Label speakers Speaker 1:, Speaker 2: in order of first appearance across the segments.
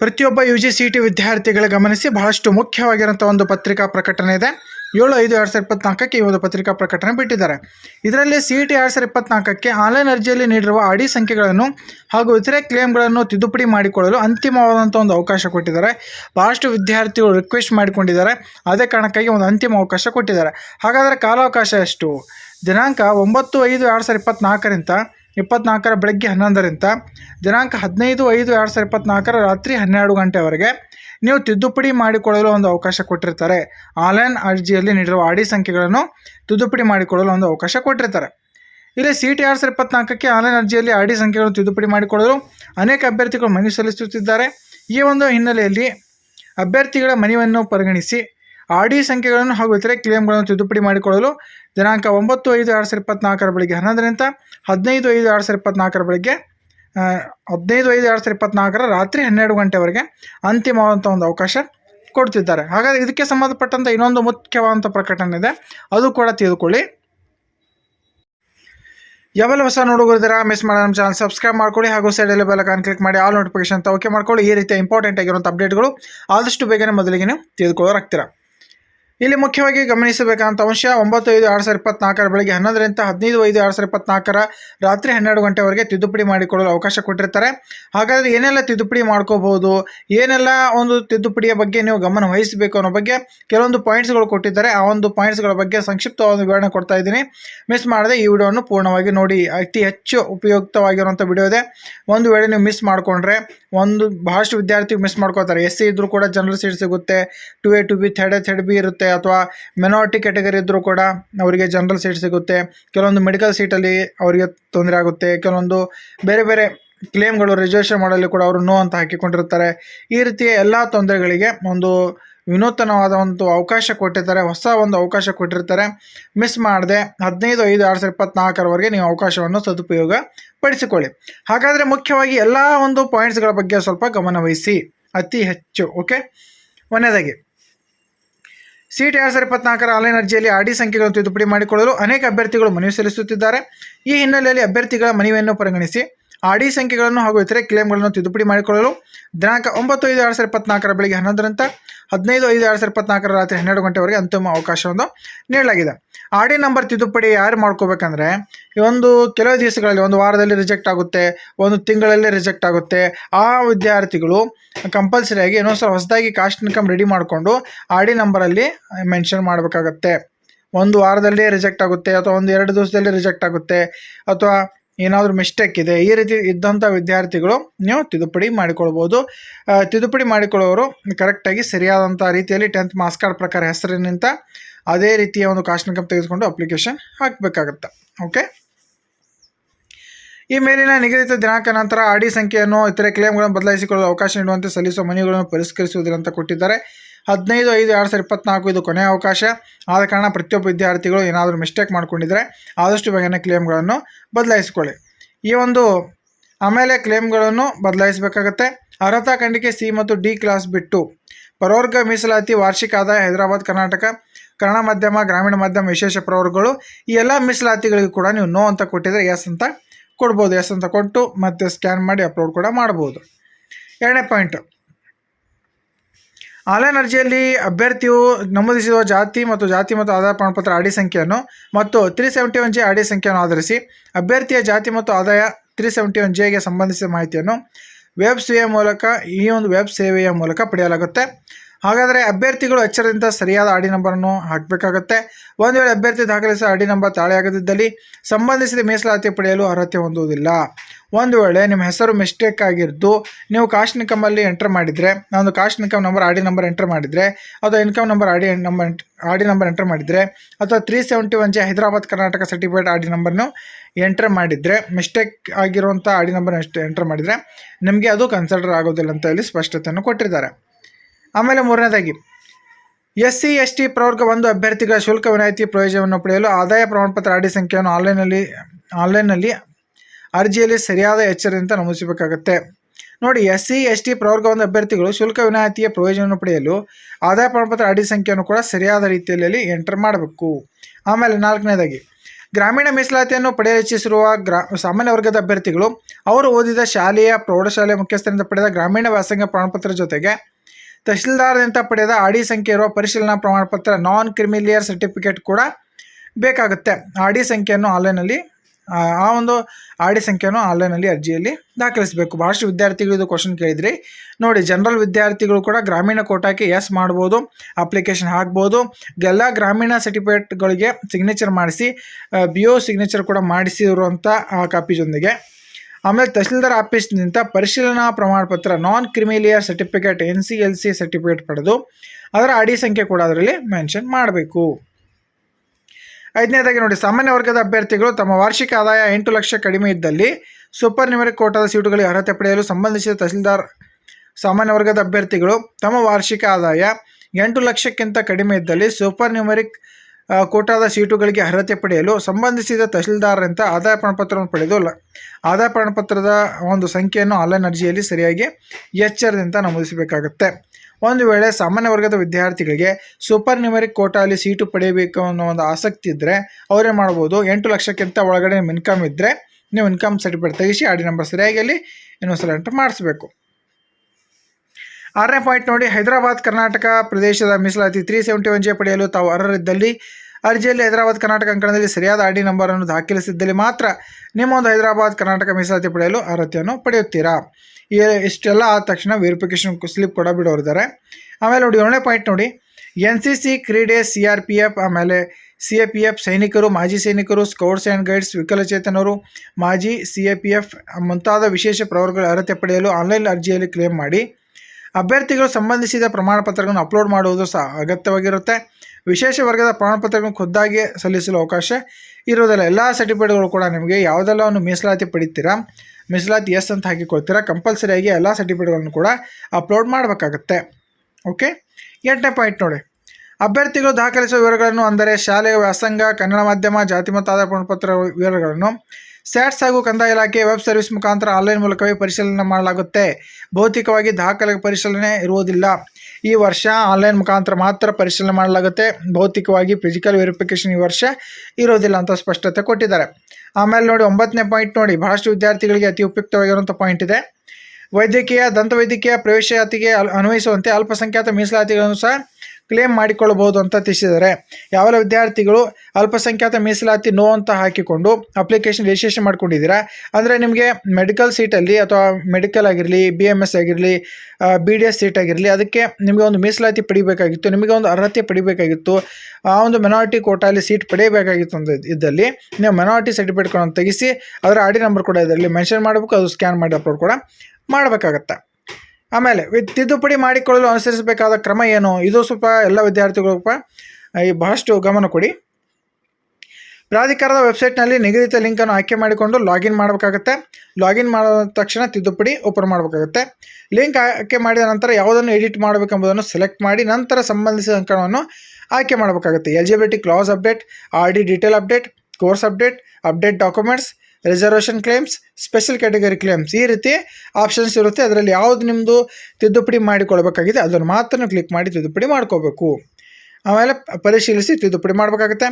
Speaker 1: ಪ್ರತಿಯೊಬ್ಬ U G C T ವಿದ್ಯಾರ್ಥಿಗಳ ಗಮನಿಸಿ ಬಹಳಷ್ಟು ಮುಖ್ಯವಾಗಿರುವಂಥ ಒಂದು ಪತ್ರಿಕಾ ಪ್ರಕಟಣೆ ಇದೆ. ಏಳು ಐದು ಎರಡು ಸಾವಿರದ ಇಪ್ಪತ್ನಾಲ್ಕಕ್ಕೆ ಈ ಒಂದು ಪತ್ರಿಕಾ ಪ್ರಕಟಣೆ ಬಿಟ್ಟಿದ್ದಾರೆ. ಇದರಲ್ಲಿ ಸಿ ಇ ಟಿ ಎರಡು ಸಾವಿರದ ಇಪ್ಪತ್ನಾಲ್ಕಕ್ಕೆ ಆನ್ಲೈನ್ ಅರ್ಜಿಯಲ್ಲಿ ನೀಡಿರುವ ಆಡಿ ಸಂಖ್ಯೆಗಳನ್ನು ಹಾಗೂ ಇತರೆ ಕ್ಲೇಮ್ಗಳನ್ನು ತಿದ್ದುಪಡಿ ಮಾಡಿಕೊಳ್ಳಲು ಅಂತಿಮವಾದಂಥ ಒಂದು ಅವಕಾಶ ಕೊಟ್ಟಿದ್ದಾರೆ. ಬಹಳಷ್ಟು ವಿದ್ಯಾರ್ಥಿಗಳು ರಿಕ್ವೆಸ್ಟ್ ಮಾಡಿಕೊಂಡಿದ್ದಾರೆ. ಅದೇ ಕಾರಣಕ್ಕಾಗಿ ಒಂದು ಅಂತಿಮ ಅವಕಾಶ ಕೊಟ್ಟಿದ್ದಾರೆ. ಹಾಗಾದರೆ ಕಾಲಾವಕಾಶ ಎಷ್ಟು? ದಿನಾಂಕ ಒಂಬತ್ತು ಐದು ಎರಡು ಸಾವಿರದ ಇಪ್ಪತ್ನಾಲ್ಕರಿಂದ ಇಪ್ಪತ್ನಾಲ್ಕರ ಬೆಳಗ್ಗೆ ಹನ್ನೊಂದರಿಂದ ದಿನಾಂಕ ಹದಿನೈದು, ಐದು, ಎರಡು ಸಾವಿರದ ಇಪ್ಪತ್ನಾಲ್ಕರ ರಾತ್ರಿ ಹನ್ನೆರಡು ಗಂಟೆವರೆಗೆ ನೀವು ತಿದ್ದುಪಡಿ ಮಾಡಿಕೊಳ್ಳಲು ಒಂದು ಅವಕಾಶ ಕೊಟ್ಟಿರ್ತಾರೆ. ಆನ್ಲೈನ್ ಅರ್ಜಿಯಲ್ಲಿ ನೀಡಿರುವ ಆಡಿ ಸಂಖ್ಯೆಗಳನ್ನು ತಿದ್ದುಪಡಿ ಮಾಡಿಕೊಳ್ಳಲು ಒಂದು ಅವಕಾಶ ಕೊಟ್ಟಿರ್ತಾರೆ. ಇಲ್ಲಿ ಸಿ ಟಿ ಎರಡು ಸಾವಿರದ ಇಪ್ಪತ್ನಾಲ್ಕಕ್ಕೆ ಆನ್ಲೈನ್ ಅರ್ಜಿಯಲ್ಲಿ ಆಡಿ ಸಂಖ್ಯೆಗಳನ್ನು ತಿದ್ದುಪಡಿ ಮಾಡಿಕೊಳ್ಳಲು ಅನೇಕ ಅಭ್ಯರ್ಥಿಗಳು ಮನವಿ ಸಲ್ಲಿಸುತ್ತಿದ್ದಾರೆ. ಈ ಒಂದು ಹಿನ್ನೆಲೆಯಲ್ಲಿ ಅಭ್ಯರ್ಥಿಗಳ ಮನವಿಯನ್ನು ಪರಿಗಣಿಸಿ ಆಡಿ ಸಂಖ್ಯೆಗಳನ್ನು ಹಾಗೂ ಇತರೆ ಕ್ಲೇಮ್ಗಳನ್ನು ತಿದ್ದುಪಡಿ ಮಾಡಿಕೊಳ್ಳಲು ದಿನಾಂಕ ಒಂಬತ್ತು, ಐದು, ಎರಡು ಸಾವಿರದ ಇಪ್ಪತ್ನಾಲ್ಕರ ಬೆಳಗ್ಗೆ ಹನ್ನೊಂದರಿಂದ ಹದಿನೈದು, ಐದು ಎರಡು ಸಾವಿರದ ಇಪ್ಪತ್ನಾಲ್ಕರ ಬೆಳಗ್ಗೆ ಹದಿನೈದು, ಐದು ಎರಡು ಸಾವಿರದ ಇಪ್ಪತ್ನಾಲ್ಕರ ರಾತ್ರಿ ಹನ್ನೆರಡು ಗಂಟೆವರೆಗೆ ಅಂತಿಮವಾದಂಥ ಒಂದು ಅವಕಾಶ ಕೊಡ್ತಿದ್ದಾರೆ. ಹಾಗಾದರೆ ಇದಕ್ಕೆ ಸಂಬಂಧಪಟ್ಟಂಥ ಇನ್ನೊಂದು ಮುಖ್ಯವಾದಂಥ ಪ್ರಕಟಣೆ ಇದೆ. ಅದು ಕೂಡ ತಿಳಿದುಕೊಳ್ಳಿ. ಯಾವೆಲ್ಲ ಹೊಸ ನೋಡುಗರಿದ್ದೀರಾ ಮಿಸ್ ಮಾಡೋ ನಮ್ಮ ಚಾನಲ್ ಸಬ್ಸ್ಕ್ರೈಬ್ ಮಾಡ್ಕೊಳ್ಳಿ ಹಾಗೂ ಸೈಡಲ್ಲಿ ಬೆಲ್ಲಕಾನ್ ಕ್ಲಿಕ್ ಮಾಡಿ ಆಲ್ ನೋಟಿಫಿಕೇಶನ್ ಅಂತ ಓಕೆ ಮಾಡ್ಕೊಳ್ಳಿ. ಈ ರೀತಿಯ ಇಂಪಾರ್ಟೆಂಟ್ ಆಗಿರುವಂಥ ಅಪ್ಡೇಟ್ಗಳು ಆದಷ್ಟು ಬೇಗನೆ ಮೊದಲಿಗೆ ನೀವು ತಿಳಿದುಕೊಳ್ಳೋರಾಗ್ತೀರಾ. ಇಲ್ಲಿ ಮುಖ್ಯವಾಗಿ ಗಮನಿಸಬೇಕಂತ ಅಂಶ ಒಂಬತ್ತು ಐದು ಎರಡು ಸಾವಿರ ಇಪ್ಪತ್ನಾಲ್ಕರ ಬೆಳಗ್ಗೆ ಹನ್ನೊಂದರಿಂದ ಹದಿನೈದು, ಐದು ಎರಡು ಸಾವಿರ ಇಪ್ಪತ್ನಾಲ್ಕರ ರಾತ್ರಿ ಹನ್ನೆರಡು ಗಂಟೆವರೆಗೆ ತಿದ್ದುಪಡಿ ಮಾಡಿಕೊಳ್ಳಲು ಅವಕಾಶ ಕೊಟ್ಟಿರ್ತಾರೆ. ಹಾಗಾದರೆ ಏನೆಲ್ಲ ತಿದ್ದುಪಡಿ ಮಾಡ್ಕೋಬಹುದು? ಏನೆಲ್ಲ ಒಂದು ತಿದ್ದುಪಡಿಯ ಬಗ್ಗೆ ನೀವು ಗಮನ ವಹಿಸಬೇಕು ಅನ್ನೋ ಬಗ್ಗೆ ಕೆಲವೊಂದು ಪಾಯಿಂಟ್ಸ್ಗಳು ಕೊಟ್ಟಿದ್ದಾರೆ. ಆ ಒಂದು ಪಾಯಿಂಟ್ಸ್ಗಳ ಬಗ್ಗೆ ಸಂಕ್ಷಿಪ್ತವಾದ ವಿವರಣೆ ಕೊಡ್ತಾ ಇದ್ದೀನಿ. ಮಿಸ್ ಮಾಡದೆ ಈ ವಿಡಿಯೋವನ್ನು ಪೂರ್ಣವಾಗಿ ನೋಡಿ. ಅತಿ ಹೆಚ್ಚು ಉಪಯುಕ್ತವಾಗಿರುವಂಥ ವಿಡಿಯೋ ಇದೆ. ಒಂದು ವೇಳೆ ನೀವು ಮಿಸ್ ಮಾಡಿಕೊಂಡ್ರೆ, ಒಂದು ಬಹಳಷ್ಟು ವಿದ್ಯಾರ್ಥಿಗಳು ಮಿಸ್ ಮಾಡ್ಕೋತಾರೆ ಎಸ್ ಸಿ ಇದ್ದರೂ ಕೂಡ ಜನರಲ್ ಸೀಟ್ ಸಿಗುತ್ತೆ. Two A two B third A third B ಇರುತ್ತೆ. ಅಥವಾ ಮೆನಾರಿಟಿ ಕ್ಯಾಟಗರಿ ಇದ್ದರೂ ಕೂಡ ಅವರಿಗೆ ಜನರಲ್ ಸೀಟ್ ಸಿಗುತ್ತೆ. ಕೆಲವೊಂದು ಮೆಡಿಕಲ್ ಸೀಟಲ್ಲಿ ಅವರಿಗೆ ತೊಂದರೆ ಆಗುತ್ತೆ. ಕೆಲವೊಂದು ಬೇರೆ ಬೇರೆ ಕ್ಲೇಮ್ಗಳು ರಿಸರ್ವೇಷನ್ ಮಾಡಲು ಕೂಡ ಅವರು ನೋ ಅಂತ ಹಾಕಿಕೊಂಡಿರ್ತಾರೆ. ಈ ರೀತಿಯ ಎಲ್ಲ ತೊಂದರೆಗಳಿಗೆ ಒಂದು ವಿನೂತನವಾದ ಒಂದು ಅವಕಾಶ ಕೊಟ್ಟಿರ್ತಾರೆ. ಹೊಸ ಒಂದು ಅವಕಾಶ ಕೊಟ್ಟಿರ್ತಾರೆ. ಮಿಸ್ ಮಾಡದೆ ಹದಿನೈದು, ಐದು ಎರಡು ಸಾವಿರದ ಇಪ್ಪತ್ನಾಲ್ಕರವರೆಗೆ ನೀವು ಅವಕಾಶವನ್ನು ಸದುಪಯೋಗ ಪಡಿಸಿಕೊಳ್ಳಿ. ಹಾಗಾದರೆ ಮುಖ್ಯವಾಗಿ ಎಲ್ಲ ಒಂದು ಪಾಯಿಂಟ್ಸ್ಗಳ ಬಗ್ಗೆ ಸ್ವಲ್ಪ ಗಮನವಹಿಸಿ. ಅತಿ ಹೆಚ್ಚು ಓಕೆ ಒಂದನೇದಾಗಿ ಸೀಟ್ ಎರಡು ಸಾವಿರದ ಇಪ್ಪತ್ನಾಲ್ಕರ ಆನ್ಲೈನ್ ಅರ್ಜಿಯಲ್ಲಿ ಆಡಿ ಸಂಖ್ಯೆಗಳನ್ನು ತಿದ್ದುಪಡಿ ಮಾಡಿಕೊಳ್ಳಲು ಅನೇಕ ಅಭ್ಯರ್ಥಿಗಳು ಮನವಿ ಸಲ್ಲಿಸುತ್ತಿದ್ದಾರೆ. ಈ ಹಿನ್ನೆಲೆಯಲ್ಲಿ ಅಭ್ಯರ್ಥಿಗಳ ಮನವಿಯನ್ನು ಪರಿಗಣಿಸಿ ಆಡಿ ಸಂಖ್ಯೆಗಳನ್ನು ಹಾಗೂ ಇತರೆ ಕ್ಲೇಮ್ಗಳನ್ನು ತಿದ್ದುಪಡಿ ಮಾಡಿಕೊಳ್ಳಲು ದಿನಾಂಕ ಒಂಬತ್ತು ಐದು ಎರಡು ಸಾವಿರದ ಇಪ್ಪತ್ನಾಲ್ಕರ ಬೆಳಗ್ಗೆ ಹನ್ನೊಂದರಂತ ಹದಿನೈದು ಐದು ಎರಡು ಸಾವಿರದ ಇಪ್ಪತ್ನಾಲ್ಕರ ರಾತ್ರಿ ಹನ್ನೆರಡು ಗಂಟೆವರೆಗೆ ಅಂತಿಮ ಅವಕಾಶವನ್ನು ನೀಡಲಾಗಿದೆ. ಆಡಿ ನಂಬರ್ ತಿದ್ದುಪಡಿ ಯಾರು ಮಾಡ್ಕೋಬೇಕಂದ್ರೆ ಒಂದು ಕೆಲವು ದಿವಸಗಳಲ್ಲಿ, ಒಂದು ವಾರದಲ್ಲಿ ರಿಜೆಕ್ಟ್ ಆಗುತ್ತೆ, ಒಂದು ತಿಂಗಳಲ್ಲಿ ರಿಜೆಕ್ಟ್ ಆಗುತ್ತೆ, ಆ ವಿದ್ಯಾರ್ಥಿಗಳು ಕಂಪಲ್ಸರಿಯಾಗಿ ಏನೋ ಸಲ ಹೊಸದಾಗಿ ಕಾಸ್ಟ್ ಇನ್ಕಮ್ ರೆಡಿ ಮಾಡಿಕೊಂಡು ಆಡಿ ನಂಬರಲ್ಲಿ ಮೆನ್ಷನ್ ಮಾಡಬೇಕಾಗತ್ತೆ. ಒಂದು ವಾರದಲ್ಲಿ ರಿಜೆಕ್ಟ್ ಆಗುತ್ತೆ, ಅಥವಾ ಒಂದು ಎರಡು ದಿವಸದಲ್ಲಿ ರಿಜೆಕ್ಟ್ ಆಗುತ್ತೆ, ಅಥವಾ ಏನಾದರೂ ಮಿಸ್ಟೇಕ್ ಇದೆ, ಈ ರೀತಿ ಇದ್ದಂಥ ವಿದ್ಯಾರ್ಥಿಗಳು ನೀವು ತಿದ್ದುಪಡಿ ಮಾಡಿಕೊಳ್ಬೋದು. ತಿದ್ದುಪಡಿ ಮಾಡಿಕೊಳ್ಳೋರು ಕರೆಕ್ಟಾಗಿ ಸರಿಯಾದಂಥ ರೀತಿಯಲ್ಲಿ ಟೆಂತ್ ಮಾರ್ಕ್ಸ್ ಕಾರ್ಡ್ ಪ್ರಕಾರ ಹೆಸರಿನಿಂದ ಅದೇ ರೀತಿಯ ಒಂದು ಕಾಸ್ಟ್ ಕಂಪ್ ತೆಗೆದುಕೊಂಡು ಅಪ್ಲಿಕೇಶನ್ ಹಾಕಬೇಕಾಗತ್ತೆ. ಓಕೆ ಈ ಮೇಲಿನ ನಿಗದಿತ ದಿನಾಂಕ ನಂತರ ಆಡಿ ಸಂಖ್ಯೆಯನ್ನು ಇತರೆ ಕ್ಲೇಮ್ಗಳನ್ನು ಬದಲಾಯಿಸಿಕೊಳ್ಳಲು ಅವಕಾಶ ನೀಡುವಂತೆ ಸಲ್ಲಿಸುವ ಮನವಿಗಳನ್ನು ಪರಿಷ್ಕರಿಸುವುದಿಲ್ಲ ಅಂತ ಕೊಟ್ಟಿದ್ದಾರೆ. ಹದಿನೈದು, ಐದು, ಎರಡು ಸಾವಿರದ ಇಪ್ಪತ್ನಾಲ್ಕು ಇದು ಕೊನೆಯ ಅವಕಾಶ. ಆದ ಕಾರಣ ಪ್ರತಿಯೊಬ್ಬ ವಿದ್ಯಾರ್ಥಿಗಳು ಏನಾದರೂ ಮಿಸ್ಟೇಕ್ ಮಾಡ್ಕೊಂಡಿದ್ರೆ ಆದಷ್ಟು ಬೇಗನೆ ಕ್ಲೇಮ್ಗಳನ್ನು ಬದಲಾಯಿಸಿಕೊಳ್ಳಿ. ಈ ಒಂದು ಆಮೇಲೆ ಕ್ಲೇಮ್ಗಳನ್ನು ಬದಲಾಯಿಸಬೇಕಾಗತ್ತೆ. ಅರ್ಹತಾ ಖಂಡಿಕೆ ಸಿ ಮತ್ತು ಡಿ ಕ್ಲಾಸ್ ಬಿಟ್ಟು ಪ್ರವರ್ಗ ಮೀಸಲಾತಿ, ವಾರ್ಷಿಕ ಆದಾಯ, ಹೈದರಾಬಾದ್, ಕರ್ನಾಟಕ, ಕನ್ನಡ ಮಾಧ್ಯಮ, ಗ್ರಾಮೀಣ ಮಾಧ್ಯಮ, ವಿಶೇಷ ಪ್ರವರ್ಗಗಳು ಈ ಎಲ್ಲ ಮೀಸಲಾತಿಗಳಿಗೂ ಕೂಡ ನೀವು ನೋ ಅಂತ ಕೊಟ್ಟಿದ್ರೆ ಎಸ್ ಅಂತ ಕೊಡ್ಬೋದು. ಎಸ್ ಅಂತ ಕೊಟ್ಟು ಮತ್ತೆ ಸ್ಕ್ಯಾನ್ ಮಾಡಿ ಅಪ್ಲೋಡ್ ಕೂಡ ಮಾಡ್ಬೋದು. ಎರಡನೇ ಪಾಯಿಂಟು. ಆನ್ಲೈನ್ ಅರ್ಜಿಯಲ್ಲಿ ಅಭ್ಯರ್ಥಿಯು ನಮೂದಿಸಿರುವ ಜಾತಿ ಮತ್ತು ಜಾತಿ ಮತ್ತು ಆದಾಯ ಪ್ರಮಾಣಪತ್ರ ಆಡಿ ಸಂಖ್ಯೆಯನ್ನು ಮತ್ತು ತ್ರೀ ಸೆವೆಂಟಿ ಒನ್ ಜೆ ಆಡಿ ಸಂಖ್ಯೆಯನ್ನು ಆಧರಿಸಿ ಅಭ್ಯರ್ಥಿಯ ಜಾತಿ ಮತ್ತು ಆದಾಯ ತ್ರೀ ಸೆವೆಂಟಿ ಒನ್ ಜೆಗೆ ಸಂಬಂಧಿಸಿದ ಮಾಹಿತಿಯನ್ನು ವೆಬ್ ಸೇವೆಯ ಮೂಲಕ ಈ ಒಂದು ವೆಬ್ ಸೇವೆಯ ಮೂಲಕ ಪಡೆಯಲಾಗುತ್ತೆ. ಹಾಗಾದರೆ ಅಭ್ಯರ್ಥಿಗಳು ಎಚ್ಚರದಿಂದ ಸರಿಯಾದ ಆಡಿ ನಂಬರನ್ನು ಹಾಕಬೇಕಾಗತ್ತೆ. ಒಂದು ವೇಳೆ ಅಭ್ಯರ್ಥಿ ದಾಖಲಿಸಿದ ಆಡಿ ನಂಬರ್ ತಾಳೆಯಾಗದಿದ್ದಲ್ಲಿ ಸಂಬಂಧಿಸಿದ ಮೀಸಲಾತಿ ಪಡೆಯಲು ಅರ್ಹತೆ ಹೊಂದುವುದಿಲ್ಲ. ಒಂದು ವೇಳೆ ನಿಮ್ಮ ಹೆಸರು ಮಿಸ್ಟೇಕ್ ಆಗಿದ್ದು ನೀವು ಕಾಸ್ಟ್ ಇನ್ಕಮಲ್ಲಿ ಎಂಟರ್ ಮಾಡಿದರೆ, ಒಂದು caste income number R D number enter ಮಾಡಿದರೆ, ಅಥವಾ income number R D number R D number enter ಮಾಡಿದರೆ, ಅಥವಾ three seventy one J Hyderabad, Karnataka certificate R D ನಂಬರ್ನು enter ಮಾಡಿದರೆ ಮಿಸ್ಟೇಕ್ ಆಗಿರುವಂಥ ಆಡಿ ನಂಬರ್ ಎಂಟರ್ ಮಾಡಿದರೆ, ನಿಮಗೆ ಅದು ಕನ್ಸಿಡರ್ ಆಗೋದಿಲ್ಲ ಅಂತ ಹೇಳಿ ಸ್ಪಷ್ಟತೆಯನ್ನು ಕೊಟ್ಟಿದ್ದಾರೆ. ಆಮೇಲೆ ಮೂರನೇದಾಗಿ ಎಸ್ ಸಿ ಎಸ್ ಟಿ ಪ್ರವರ್ಗ ಒಂದು ಅಭ್ಯರ್ಥಿಗಳ ಶುಲ್ಕ ವಿನಾಯಿತಿ ಪ್ರಯೋಜನವನ್ನು ಪಡೆಯಲು ಆದಾಯ ಪ್ರಮಾಣಪತ್ರ ಆಡಿ ಸಂಖ್ಯೆಯನ್ನು ಆನ್ಲೈನಲ್ಲಿ ಆನ್ಲೈನ್ನಲ್ಲಿ ಅರ್ಜಿಯಲ್ಲಿ ಸರಿಯಾದ ಎಚ್ಚರದಿಂದ ನಮೂದಿಸಬೇಕಾಗತ್ತೆ. ನೋಡಿ ಎಸ್ ಸಿ ಎಸ್ ಟಿ ಪ್ರವರ್ಗ ಒಂದು ಅಭ್ಯರ್ಥಿಗಳು ಶುಲ್ಕ ವಿನಾಯಿತಿಯ ಪ್ರಯೋಜನವನ್ನು ಪಡೆಯಲು ಆದಾಯ ಪ್ರಮಾಣಪತ್ರ ಆಡಿ ಸಂಖ್ಯೆಯನ್ನು ಕೂಡ ಸರಿಯಾದ ರೀತಿಯಲ್ಲಿ ಎಂಟರ್ ಮಾಡಬೇಕು. ಆಮೇಲೆ ನಾಲ್ಕನೇದಾಗಿ, ಗ್ರಾಮೀಣ ಮೀಸಲಾತಿಯನ್ನು ಪಡೆಯಲು ಇಚ್ಛಿಸಿರುವ ಗ್ರಾ, ಸಾಮಾನ್ಯ ವರ್ಗದ ಅಭ್ಯರ್ಥಿಗಳು ಅವರು ಓದಿದ ಶಾಲೆಯ ಪ್ರೌಢಶಾಲೆ ಮುಖ್ಯಸ್ಥರಿಂದ ಪಡೆದ ಗ್ರಾಮೀಣ ವ್ಯಾಸಂಗ ಪ್ರಮಾಣಪತ್ರ ಜೊತೆಗೆ ತಹಶೀಲ್ದಾರ್ನಿಂದ ಪಡೆದ ಆಡಿ ಸಂಖ್ಯೆ ಇರುವ ಪರಿಶೀಲನಾ ಪ್ರಮಾಣಪತ್ರ ನಾನ್ ಕ್ರಿಮಿಲಿಯರ್ ಸರ್ಟಿಫಿಕೇಟ್ ಕೂಡ ಬೇಕಾಗುತ್ತೆ. ಆಡಿ ಸಂಖ್ಯೆಯನ್ನು ಆನ್ಲೈನಲ್ಲಿ ಆ ಒಂದು ಆಡಿ ಸಂಖ್ಯೆಯನ್ನು ಆನ್ಲೈನಲ್ಲಿ ಅರ್ಜಿಯಲ್ಲಿ ದಾಖಲಿಸಬೇಕು. ಬಹಳಷ್ಟು ವಿದ್ಯಾರ್ಥಿಗಳು ಇದು ಕ್ವಶನ್ ಕೇಳಿದ್ರಿ. ನೋಡಿ ಜನರಲ್ ವಿದ್ಯಾರ್ಥಿಗಳು ಕೂಡ ಗ್ರಾಮೀಣ ಕೋಟಾಕ್ಕೆ ಎಸ್ ಮಾಡ್ಬೋದು ಅಪ್ಲಿಕೇಶನ್ ಹಾಕ್ಬೋದು. ಎಲ್ಲ ಗ್ರಾಮೀಣ ಸರ್ಟಿಫಿಕೇಟ್ಗಳಿಗೆ ಸಿಗ್ನೇಚರ್ ಮಾಡಿಸಿ ಬಿ ಸಿಗ್ನೇಚರ್ ಕೂಡ ಮಾಡಿಸಿರುವಂಥ, ಆ ಕಾಪಿ ಆಮೇಲೆ ತಹಸೀಲ್ದಾರ್ ಆಫೀಸ್ನಿಂದ ಪರಿಶೀಲನಾ ಪ್ರಮಾಣ ಪತ್ರ non creamy layer certificate N C L C certificate ಪಡೆದು ಅದರ ಅಡಿ ಸಂಖ್ಯೆ ಕೂಡ ಅದರಲ್ಲಿ ಮೆನ್ಷನ್ ಮಾಡಬೇಕು. ಐದನೇದಾಗಿ ನೋಡಿ, ಸಾಮಾನ್ಯ ವರ್ಗದ ಅಭ್ಯರ್ಥಿಗಳು ತಮ್ಮ ವಾರ್ಷಿಕ ಆದಾಯ ಎಂಟು ಲಕ್ಷ ಕಡಿಮೆ ಇದ್ದಲ್ಲಿ ಸೂಪರ್ ನಿಮರಿಕ್ ಕೋಟಾದ ಸೀಟುಗಳಿಗೆ ಅರ್ಹತೆ ಪಡೆಯಲು ಸಂಬಂಧಿಸಿದ ತಹಸೀಲ್ದಾರ್, ಸಾಮಾನ್ಯ ವರ್ಗದ ಅಭ್ಯರ್ಥಿಗಳು ತಮ್ಮ ವಾರ್ಷಿಕ ಆದಾಯ ಎಂಟು ಲಕ್ಷಕ್ಕಿಂತ ಕಡಿಮೆ ಇದ್ದಲ್ಲಿ ಸೂಪರ್ ನ್ಯೂಮರಿಕ್ ಕೋಟಾದ ಸೀಟುಗಳಿಗೆ ಅರ್ಹತೆ ಪಡೆಯಲು ಸಂಬಂಧಿಸಿದ ತಹಶೀಲ್ದಾರರಿಂದ ಆದಾಯ ಪ್ರಮಾಣಪತ್ರವನ್ನು ಪಡೆದು ಆದಾಯ ಪ್ರಮಾಣಪತ್ರದ ಒಂದು ಸಂಖ್ಯೆಯನ್ನು ಆನ್ಲೈನ್ ಅರ್ಜಿಯಲ್ಲಿ ಸರಿಯಾಗಿ ಎಚ್ಚರದಿಂದ ನಮೂದಿಸಬೇಕಾಗುತ್ತೆ. ಒಂದು ವೇಳೆ ಸಾಮಾನ್ಯ ವರ್ಗದ ವಿದ್ಯಾರ್ಥಿಗಳಿಗೆ ಸೂಪರ್ ನ್ಯೂಮರಿಕ್ ಕೋಟಾಲಿ ಸೀಟು ಪಡೆಯಬೇಕು ಅನ್ನೋ ಒಂದು ಆಸಕ್ತಿ ಇದ್ದರೆ ಅವರೇ ಮಾಡ್ಬೋದು. ಎಂಟು ಲಕ್ಷಕ್ಕಿಂತ ಒಳಗಡೆ ನಿಮ್ಮ ಇನ್ಕಮ್ ಇದ್ದರೆ ನೀವು ಇನ್ಕಮ್ ಸರ್ಟಿಫಿಕೇಟ್ ತೆಗಿಸಿ ಆಡಿ ನಂಬರ್ ಸರಿಯಾಗಿ ಅಲ್ಲಿ ಇನ್ನೊಂದ್ಸಲ ಎಂಟರ್ ಮಾಡಿಸ್ಬೇಕು. ಆರನೇ ಪಾಯಿಂಟ್ ನೋಡಿ. ಹೈದರಾಬಾದ್, ಕರ್ನಾಟಕ ಪ್ರದೇಶದ ಮೀಸಲಾತಿ ತ್ರೀ ಸೆವೆಂಟಿ ಒನ್ ಜೆ ಪಡೆಯಲು ತಾವು ಅರ್ಹರಿದ್ದಲ್ಲಿ. ಅರ್ಜಿಯಲ್ಲಿ ಹೈದರಾಬಾದ್, ಕರ್ನಾಟಕ ಅಂಕಣದಲ್ಲಿ ಸರಿಯಾದ ಐ ಡಿ ನಂಬರನ್ನು ದಾಖಲಿಸಿದ್ದಲ್ಲಿ ಮಾತ್ರ ನಿಮ್ಮ ಒಂದು ಹೈದರಾಬಾದ್, ಕರ್ನಾಟಕ ಮೀಸಲಾತಿ ಪಡೆಯಲು ಅರ್ಹತೆಯನ್ನು ಪಡೆಯುತ್ತೀರಾ? ಇಷ್ಟೆಲ್ಲ ಆದ ತಕ್ಷಣ ವೆರಿಫಿಕೇಷನ್ ಸ್ಲಿಪ್ ಕೂಡ ಬಿಡೋರಿದ್ದಾರೆ. ಆಮೇಲೆ ನೋಡಿ ಏಳನೇ ಪಾಯಿಂಟ್ ನೋಡಿ. ಎನ್ ಸಿ ಸಿ ಕ್ರೀಡೆ ಸಿ ಆರ್ ಪಿ ಎಫ್, ಆಮೇಲೆ ಸಿ ಎ ಪಿ ಎಫ್ ಸೈನಿಕರು, ಮಾಜಿ ಸೈನಿಕರು, ಸ್ಕೌಟ್ಸ್ ಆ್ಯಂಡ್ ಗೈಡ್ಸ್, ವಿಕಲಚೇತನರು, ಮಾಜಿ ಸಿ ಎ ಪಿ ಎಫ್ ಮುಂತಾದ ವಿಶೇಷ ಪ್ರವರ್ಗಗಳ ಅರ್ಹತೆ ಪಡೆಯಲು ಆನ್ಲೈನ್ ಅರ್ಜಿಯಲ್ಲಿ ಕ್ಲೇಮ್ ಮಾಡಿ. ಅಭ್ಯರ್ಥಿಗಳು ಸಂಬಂಧಿಸಿದ ಪ್ರಮಾಣ ಪತ್ರಗಳನ್ನು ಅಪ್ಲೋಡ್ ಮಾಡುವುದು ಸಹ ಅಗತ್ಯವಾಗಿರುತ್ತೆ. ವಿಶೇಷ ವರ್ಗದ ಪ್ರಮಾಣ ಪತ್ರಗಳನ್ನು ಖುದ್ದಾಗಿ ಸಲ್ಲಿಸಲು ಅವಕಾಶ ಇರುವುದಿಲ್ಲ. ಎಲ್ಲ ಸರ್ಟಿಫಿಕೇಟ್ಗಳು ಕೂಡ ನಿಮಗೆ ಯಾವುದೆಲ್ಲ ಒಂದು ಮೀಸಲಾತಿ ಪಡಿತೀರಾ, ಮೀಸಲಾತಿ ಎಸ್ ಅಂತ ಹಾಕಿಕೊಳ್ತೀರಾ ಕಂಪಲ್ಸರಿಯಾಗಿ ಎಲ್ಲ ಸರ್ಟಿಫಿಕೇಟ್ಗಳನ್ನು ಕೂಡ ಅಪ್ಲೋಡ್ ಮಾಡಬೇಕಾಗತ್ತೆ. ಓಕೆ? ಎಂಟನೇ ಪಾಯಿಂಟ್ ನೋಡಿ. ಅಭ್ಯರ್ಥಿಗಳು ದಾಖಲಿಸುವ ವಿವರಗಳನ್ನು ಅಂದರೆ ಶಾಲೆಯ ವ್ಯಾಸಂಗ, ಕನ್ನಡ ಮಾಧ್ಯಮ, ಜಾತಿ ಮತ್ತು ಆಧಾರ ಪ್ರಮಾಣಪತ್ರ ವಿವರಗಳನ್ನು ಸ್ಯಾಟ್ಸ್ ಹಾಗೂ ಕಂದಾಯ ಇಲಾಖೆ ವೆಬ್ ಸರ್ವಿಸ್ ಮುಖಾಂತರ ಆನ್ಲೈನ್ ಮೂಲಕವೇ ಪರಿಶೀಲನೆ ಮಾಡಲಾಗುತ್ತೆ. ಭೌತಿಕವಾಗಿ ದಾಖಲೆ ಪರಿಶೀಲನೆ ಇರುವುದಿಲ್ಲ. ಈ ವರ್ಷ ಆನ್ಲೈನ್ ಮುಖಾಂತರ ಮಾತ್ರ ಪರಿಶೀಲನೆ ಮಾಡಲಾಗುತ್ತೆ. ಭೌತಿಕವಾಗಿ ಫಿಸಿಕಲ್ ವೆರಿಫಿಕೇಷನ್ ಈ ವರ್ಷ ಇರೋದಿಲ್ಲ ಅಂತ ಸ್ಪಷ್ಟತೆ ಕೊಟ್ಟಿದ್ದಾರೆ. ಆಮೇಲೆ ನೋಡಿ, ಒಂಬತ್ತನೇ ಪಾಯಿಂಟ್ ನೋಡಿ, ಬಹಳಷ್ಟು ವಿದ್ಯಾರ್ಥಿಗಳಿಗೆ ಅತಿ ಉಪಯುಕ್ತವಾಗಿರುವಂಥ ಪಾಯಿಂಟ್ ಇದೆ. ವೈದ್ಯಕೀಯ, ದಂತವೈದ್ಯಕೀಯ ಪ್ರವೇಶಾತಿಗೆ ಅಲ್- ಅನ್ವಯಿಸುವಂತೆ ಅಲ್ಪಸಂಖ್ಯಾತ ಮೀಸಲಾತಿಗಳನ್ನು ಸಹ ಕ್ಲೇಮ್ ಮಾಡಿಕೊಳ್ಳಬಹುದು ಅಂತ ತಿಳಿಸಿದ್ದಾರೆ. ಯಾವೆಲ್ಲ ವಿದ್ಯಾರ್ಥಿಗಳು ಅಲ್ಪಸಂಖ್ಯಾತ ಮೀಸಲಾತಿ ನೋ ಅಂತ ಹಾಕಿಕೊಂಡು ಅಪ್ಲಿಕೇಶನ್ ರಿಜಿಸ್ಟ್ರೇಷನ್ ಮಾಡ್ಕೊಂಡಿದ್ದೀರಾ? ಅಂದರೆ ನಿಮಗೆ ಮೆಡಿಕಲ್ ಸೀಟಲ್ಲಿ ಅಥವಾ ಮೆಡಿಕಲ್ ಆಗಿರಲಿ ಬಿ ಎಂ ಎಸ್ ಆಗಿರಲಿ ಬಿ ಡಿ ಎಸ್ ಸೀಟ್ ಆಗಿರಲಿ, ಅದಕ್ಕೆ ನಿಮಗೆ ಒಂದು ಮೀಸಲಾತಿ ಪಡಿಬೇಕಾಗಿತ್ತು, ನಿಮಗೆ ಒಂದು ಅರ್ಹತೆ ಪಡಿಬೇಕಾಗಿತ್ತು, ಆ ಒಂದು ಮೆನಾರಿಟಿ ಕೋಟಾಲಿ ಸೀಟ್ ಪಡೆಯಬೇಕಾಗಿತ್ತು ಅಂತ ಇದ್- ಇದ್ದಲ್ಲಿ ನೀವು ಮೆನಾರಿಟಿ ಸರ್ಟಿಫಿಕೇಟ್ಗಳನ್ನು ತೆಗಿಸಿ, ಅದರ ಆಡಿ ನಂಬರ್ ಕೂಡ ಇದರಲ್ಲಿ ಮೆನ್ಷನ್ ಮಾಡಬೇಕು, ಅದು ಸ್ಕ್ಯಾನ್ ಮಾಡಿ ಅಪ್ಲೋಡ್ ಕೂಡ ಮಾಡಬೇಕಾಗತ್ತೆ? ಆಮೇಲೆ ತಿದ್ದುಪಡಿ ಮಾಡಿಕೊಳ್ಳಲು ಅನುಸರಿಸಬೇಕಾದ ಕ್ರಮ ಏನು? ಇದು ಸ್ವಲ್ಪ ಎಲ್ಲ ವಿದ್ಯಾರ್ಥಿಗಳಿಗೂ ಈ ಬಹಳಷ್ಟು ಗಮನ ಕೊಡಿ. ಪ್ರಾಧಿಕಾರದ ವೆಬ್ಸೈಟ್ನಲ್ಲಿ ನಿಗದಿತ ಲಿಂಕನ್ನು ಆಯ್ಕೆ ಮಾಡಿಕೊಂಡು ಲಾಗಿನ್ ಮಾಡಬೇಕಾಗುತ್ತೆ. ಲಾಗಿನ್ ಮಾಡಿದ ತಕ್ಷಣ ತಿದ್ದುಪಡಿ ಓಪನ್ ಮಾಡಬೇಕಾಗುತ್ತೆ. ಲಿಂಕ್ ಆಯ್ಕೆ ಮಾಡಿದ ನಂತರ ಯಾವುದನ್ನು ಎಡಿಟ್ ಮಾಡಬೇಕೆಂಬುದನ್ನು ಸೆಲೆಕ್ಟ್ ಮಾಡಿ ನಂತರ ಸಂಬಂಧಿಸಿದ ಅಂಕಣವನ್ನು ಆಯ್ಕೆ ಮಾಡಬೇಕಾಗುತ್ತೆ. Eligibility class update, R D detail update, course update update documents reservation claims, special category claims, ಈ ರೀತಿ ಆಪ್ಷನ್ಸ್ ಇರುತ್ತೆ. ಅದರಲ್ಲಿ ಯಾವುದು ನಿಮ್ಮದು ತಿದ್ದುಪಡಿ ಮಾಡಿಕೊಳ್ಬೇಕಾಗಿದೆ, ಅದನ್ನು ಮಾತ್ರ ಕ್ಲಿಕ್ ಮಾಡಿ ತಿದ್ದುಪಡಿ ಮಾಡ್ಕೋಬೇಕು. ಆಮೇಲೆ ಪರಿಶೀಲಿಸಿ ತಿದ್ದುಪಡಿ ಮಾಡಬೇಕಾಗುತ್ತೆ.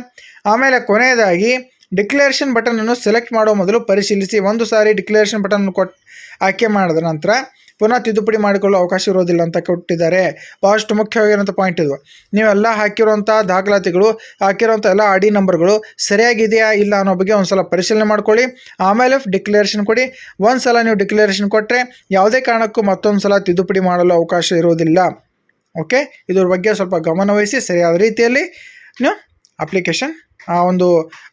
Speaker 1: ಆಮೇಲೆ ಕೊನೆಯದಾಗಿ ಡಿಕ್ಲರೇಷನ್ ಬಟನನ್ನು ಸೆಲೆಕ್ಟ್ ಮಾಡುವ ಮೊದಲು ಪರಿಶೀಲಿಸಿ. ಒಂದು ಸಾರಿ ಡಿಕ್ಲರೇಷನ್ ಬಟನ್ ಕೊಟ್ಟು ಆಯ್ಕೆ ಮಾಡಿದ ನಂತರ ಪುನಃ ತಿದ್ದುಪಡಿ ಮಾಡಿಕೊಳ್ಳೋ ಅವಕಾಶ ಇರೋದಿಲ್ಲ ಅಂತ ಕೊಟ್ಟಿದ್ದಾರೆ. ಭಾಳಷ್ಟು ಮುಖ್ಯವಾಗಿರುವಂಥ ಪಾಯಿಂಟ್ ಇದು. ನೀವೆಲ್ಲ ಹಾಕಿರುವಂಥ ದಾಖಲಾತಿಗಳು ಹಾಕಿರುವಂಥ ಎಲ್ಲ ಐ ನಂಬರ್ಗಳು ಸರಿಯಾಗಿದೆಯಾ ಇಲ್ಲ ಅನ್ನೋ ಬಗ್ಗೆ ಒಂದು ಸಲ ಪರಿಶೀಲನೆ ಮಾಡ್ಕೊಳ್ಳಿ. ಆಮೇಲೆ ಡಿಕ್ಲರೇಷನ್ ಕೊಡಿ. ಒಂದು ಸಲ ನೀವು ಡಿಕ್ಲರೇಷನ್ ಕೊಟ್ಟರೆ ಯಾವುದೇ ಕಾರಣಕ್ಕೂ ಮತ್ತೊಂದು ಸಲ ತಿದ್ದುಪಡಿ ಮಾಡಲು ಅವಕಾಶ ಇರೋದಿಲ್ಲ. ಓಕೆ ಇದ್ರ ಬಗ್ಗೆ ಸ್ವಲ್ಪ ಗಮನವಹಿಸಿ ಸರಿಯಾದ ರೀತಿಯಲ್ಲಿ ನೀವು ಅಪ್ಲಿಕೇಶನ್ ಆ ಒಂದು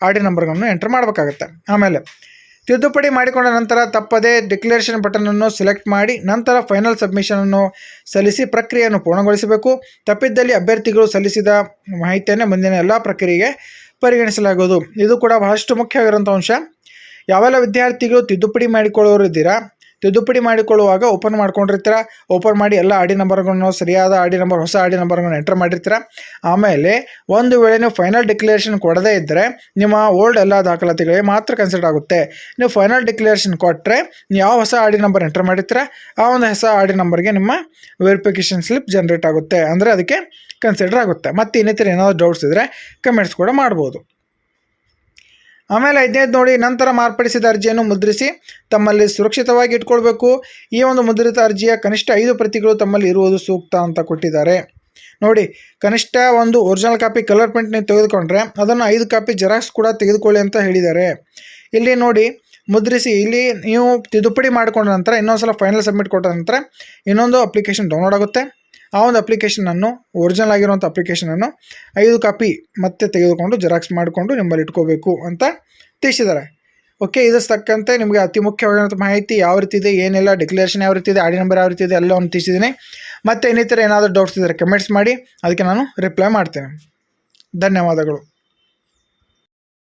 Speaker 1: ಆರ್ ಡಿ ನಂಬರ್ಗಳನ್ನು ಎಂಟರ್ ಮಾಡಬೇಕಾಗತ್ತೆ. ಆಮೇಲೆ ತಿದ್ದುಪಡಿ ಮಾಡಿಕೊಂಡ ನಂತರ ತಪ್ಪದೇ ಡಿಕ್ಲರೇಷನ್ ಬಟನನ್ನು ಸೆಲೆಕ್ಟ್ ಮಾಡಿ ನಂತರ ಫೈನಲ್ ಸಬ್ಮಿಷನನ್ನು ಸಲ್ಲಿಸಿ ಪ್ರಕ್ರಿಯೆಯನ್ನು ಪೂರ್ಣಗೊಳಿಸಬೇಕು. ತಪ್ಪಿದ್ದಲ್ಲಿ ಅಭ್ಯರ್ಥಿಗಳು ಸಲ್ಲಿಸಿದ ಮಾಹಿತಿಯನ್ನೇ ಮುಂದಿನ ಎಲ್ಲ ಪ್ರಕ್ರಿಯೆಗೆ ಪರಿಗಣಿಸಲಾಗುವುದು. ಇದು ಕೂಡ ಬಹಳಷ್ಟು ಮುಖ್ಯವಾಗಿರುವಂಥ ಅಂಶ. ಯಾವೆಲ್ಲ ವಿದ್ಯಾರ್ಥಿಗಳು ತಿದ್ದುಪಡಿ ಮಾಡಿಕೊಳ್ಳೋರು ಇದ್ದೀರಾ ತಿದ್ದುಪಡಿ ಮಾಡಿಕೊಳ್ಳುವಾಗ ಓಪನ್ ಮಾಡ್ಕೊಂಡಿರ್ತೀರ? ಓಪನ್ ಮಾಡಿ ಎಲ್ಲ ಆಡಿ ನಂಬರ್ಗಳನ್ನು, ಸರಿಯಾದ ಆಡಿ ನಂಬರ್, ಹೊಸ ಆಡಿ ನಂಬರ್ಗಳನ್ನು ಎಂಟರ್ ಮಾಡಿರ್ತೀರ? ಆಮೇಲೆ ಒಂದು ವೇಳೆ ನೀವು ಫೈನಲ್ ಡಿಕ್ಲರೇಷನ್ ಕೊಡದೇ ಇದ್ದರೆ ನಿಮ್ಮ ಓಲ್ಡ್ ಎಲ್ಲ ದಾಖಲಾತಿಗಳಿಗೆ ಮಾತ್ರ ಕನ್ಸಿಡರ್ ಆಗುತ್ತೆ. ನೀವು ಫೈನಲ್ ಡಿಕ್ಲರೇಷನ್ ಕೊಟ್ಟರೆ ನೀವು ಯಾವ ಹೊಸ ಆಡಿ ನಂಬರ್ ಎಂಟರ್ ಮಾಡಿರ್ತೀರ? ಆ ಒಂದು ಹೊಸ ಆಡಿ ನಂಬರ್ಗೆ ನಿಮ್ಮ ವೆರಿಫಿಕೇಷನ್ ಸ್ಲಿಪ್ ಜನ್ರೇಟ್ ಆಗುತ್ತೆ. ಅಂದರೆ ಅದಕ್ಕೆ ಕನ್ಸಿಡರ್ ಆಗುತ್ತೆ. ಮತ್ತು ಇನ್ನಿತರ ಏನಾದರೂ ಡೌಟ್ಸ್ ಇದ್ದರೆ ಕಮೆಂಟ್ಸ್ ಕೂಡ ಮಾಡ್ಬೋದು. ಆಮೇಲೆ ಐದನೇದು ನೋಡಿ, ನಂತರ ಮಾರ್ಪಡಿಸಿದ ಅರ್ಜಿಯನ್ನು ಮುದ್ರಿಸಿ ತಮ್ಮಲ್ಲಿ ಸುರಕ್ಷಿತವಾಗಿ ಇಟ್ಕೊಳ್ಬೇಕು. ಈ ಒಂದು ಮುದ್ರಿತ ಅರ್ಜಿಯ ಕನಿಷ್ಠ ಐದು ಪ್ರತಿಗಳು ತಮ್ಮಲ್ಲಿ ಇರುವುದು ಸೂಕ್ತ ಅಂತ ಕೊಟ್ಟಿದ್ದಾರೆ. ನೋಡಿ, ಕನಿಷ್ಠ ಒಂದು ಒರಿಜಿನಲ್ ಕಾಪಿ ಕಲರ್ ಪ್ರಿಂಟ್ ನೀವು ತೆಗೆದುಕೊಂಡ್ರೆ ಅದನ್ನು ಐದು ಕಾಪಿ ಜೆರಾಕ್ಸ್ ಕೂಡ ತೆಗೆದುಕೊಳ್ಳಿ ಅಂತ ಹೇಳಿದ್ದಾರೆ. ಇಲ್ಲಿ ನೋಡಿ, ಮುದ್ರಿಸಿ, ಇಲ್ಲಿ ನೀವು ತಿದ್ದುಪಡಿ ಮಾಡಿಕೊಂಡ ನಂತರ ಇನ್ನೊಂದು ಸಲ ಫೈನಲ್ ಸಬ್ಮಿಟ್ ಕೊಟ್ಟ ನಂತರ ಇನ್ನೊಂದು ಅಪ್ಲಿಕೇಶನ್ ಡೌನ್ಲೋಡ್ ಆಗುತ್ತೆ. ಆ ಒಂದು ಅಪ್ಲಿಕೇಶನನ್ನು ಒರಿಜಿನಲ್ ಆಗಿರುವಂಥ ಅಪ್ಲಿಕೇಶನನ್ನು ಐದು ಕಾಪಿ ಮತ್ತೆ ತೆಗೆದುಕೊಂಡು ಜೆರಾಕ್ಸ್ ಮಾಡಿಕೊಂಡು ನಿಮ್ಮಲ್ಲಿ ಇಟ್ಕೋಬೇಕು ಅಂತ ತಿಳಿಸಿದ್ದಾರೆ. ಓಕೆ ಇದಕ್ಕೆ ನಿಮಗೆ ಅತಿ ಮುಖ್ಯವಾಗಿರುವಂಥ ಮಾಹಿತಿ ಯಾವ ರೀತಿ ಇದೆ, ಏನೆಲ್ಲ ಡಿಕ್ಲರೇಷನ್ ಯಾವ ರೀತಿ ಇದೆ ಆಡಿ ನಂಬರ್ ಯಾವ ರೀತಿ ಇದೆ ಎಲ್ಲವನ್ನು ತಿಳಿಸಿದ್ದೀನಿ. ಮತ್ತು ಇನ್ನಿತರ ಏನಾದರೂ ಡೌಟ್ಸ್ ಇದ್ದರೆ ಕಮೆಂಟ್ಸ್ ಮಾಡಿ, ಅದಕ್ಕೆ ನಾನು ರಿಪ್ಲೈ ಮಾಡ್ತೇನೆ. ಧನ್ಯವಾದಗಳು.